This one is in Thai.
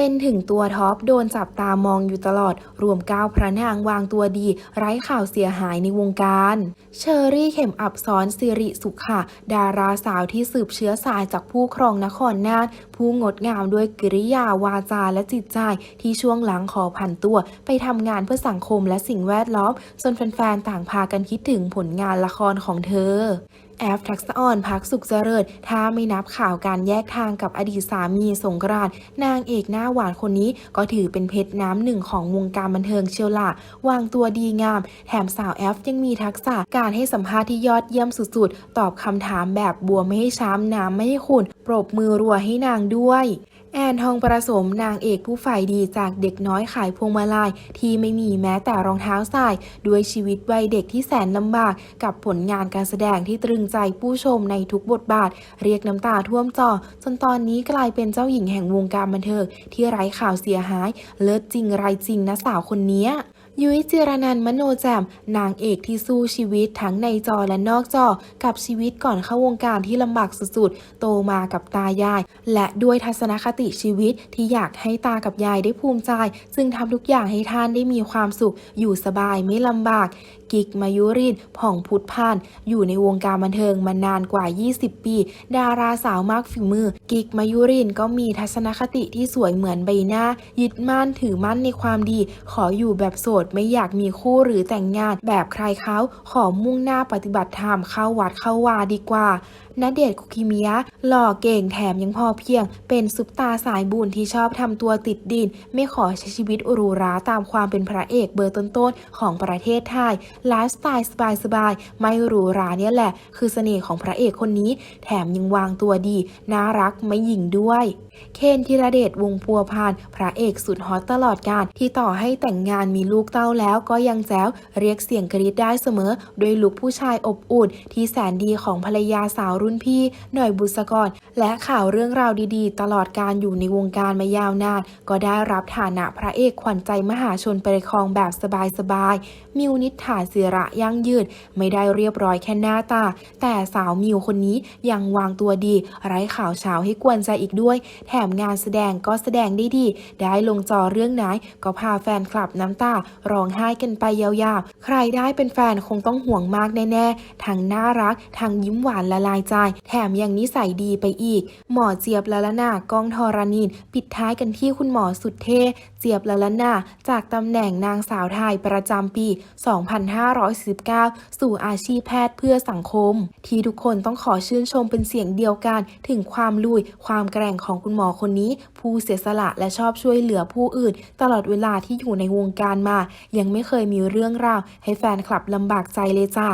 เป็นถึงตัวท็อปโดนจับตามองอยู่ตลอด รวมก้าวพระนางวางตัวดี ไร้ข่าวเสียหายในวงการ เชอรี่เข็มอับซ้อนสิริสุขะดาราสาวที่สืบเชื้อสายจากผู้ครองนครน่าถผู้งดงามด้วยกิริยาวาจาและจิตใจ ที่ช่วงหลังขอผันตัว ไปทำงานเพื่อสังคมและสิ่งแวดล้อมจนแฟนๆต่างพากันคิดถึงผลงานละครของเธอ แอฟทักษะอ่อนพักสุขเจริญ ถ้าไม่นับข่าวการแยกทางกับอดีตสามีสงกรานต์นางเอกหน้าหวานคนนี้ก็ถือเป็นเพชรน้ำหนึ่งของวงการบันเทิงเชียวล่ะวางตัวดีงาม แถมสาวแอฟยังมีทักษะการให้สัมภาษณ์ที่ยอดเยี่ยมสุดๆ ตอบคำถามแบบบัวไม่ให้ช้ำน้ำไม่ให้ขุ่นปรบมือรัวให้นางด้วย แอนทองประสมนางเอกผู้ฝ่ายดีจากเด็กน้อยขายพวงมาลัยที่ไม่มีแม้แต่รองเท้าใส่ด้วยชีวิตวัยเด็กที่แสนลำบาก กับผลงานการแสดงที่ตรึงใจผู้ชมในทุกบทบาท เรียกน้ำตาท่วมจอ จนตอนนี้กลายเป็นเจ้าหญิงแห่งวงการบันเทิงที่ไร้ข่าวเสียหาย เลิศจริงไรจริงนะสาวคนนี้ ยุ้ยจิรนันมโนแจ่มนางเอกที่สู้ชีวิตทั้งในจอและนอกจอ กับชีวิตก่อนเข้าวงการที่ลำบากสุดๆ โตมากับตายาย และด้วยทัศนคติชีวิตที่อยากให้ตากับยายได้ภูมิใจซึ่งทำทุกอย่างให้ท่านได้มีความสุข อยู่สบายไม่ลำบาก กิกมายุรินผ่องพุทธพาน อยู่ในวงการบันเทิงมานานกว่า 20 ปี ดาราสาวมากฝีมือ กิกมายุรินก็มีทัศนคติที่สวยเหมือนใบหน้า ยึดมั่นถือมั่นในความดี ขออยู่แบบโสดไม่อยากมีคู่หรือแต่งงานแบบใครเขาขอมุ่งหน้าปฏิบัติธรรมเข้าวัดเข้าวาดีกว่าณเดชน์คุกิมิยะหล่อเก่งแถมยังพอเพียง เป็นซุปตาสายบุญที่ชอบทำตัวติดดิน ไม่ขอใช้ชีวิตหรูราตามความเป็นพระเอกเบอร์ต้นๆของประเทศไทยไลฟ์สไตล์สบายๆไม่หรูราเนี่ยแหละ คือเสน่ห์ของพระเอกคนนี้ แถมยังวางตัวดี น่ารักไม่หยิ่งด้วย เคนธีรเดชวงพัวพาน พระเอกสุดฮอตตลอดการที่ต่อให้แต่งงานมีลูกเต้าแล้วก็ยังแจ๋วเรียกเสียงกรี๊ดได้เสมอโดยลุคผู้ชายอบอุ่นที่แสนดีของภรรยาสาวรุ่นพี่ หน่อยบุษกร และข่าวเรื่องราวดีๆ ตลอดการอยู่ในวงการมายาวนาน ก็ได้รับฐานะพระเอกขวัญใจมหาชนไปครองแบบสบายๆมิวนิษฐาศิระยั่งยืนไม่ได้เรียบร้อยแค่หน้าตา แต่สาวมิวคนนี้ยังวางตัวดี ไร้ข่าวเช้าให้กวนใจอีกด้วย แถมงานแสดงก็แสดงได้ดี ได้ลงจอเรื่องไหนก็พาแฟนคลับน้ำตาร้องไห้กันไปยาวๆ ใครได้เป็นแฟนคงต้องห่วงมากแน่ๆ ทั้งน่ารัก ทั้งยิ้มหวานละลายใจ แถมยังนิสัยดีไปอีก หมอเจี๊ยบละละนากองทรณินปิดท้ายกันที่คุณหมอสุดเท่เจี๊ยบละละนาจากตำแหน่งนางสาวไทยประจำปี 2519 สู่อาชีพแพทย์เพื่อสังคม ที่ทุกคนต้องขอชื่นชมเป็นเสียงเดียวกัน ถึงความลุย ความแกร่งของคุณหมอคนนี้ ผู้เสียสละและชอบช่วยเหลือผู้อื่น ตลอดเวลาที่อยู่ในวงการมา ยังไม่เคยมีเรื่องราวให้แฟนคลับลำบากใจเลยจ้า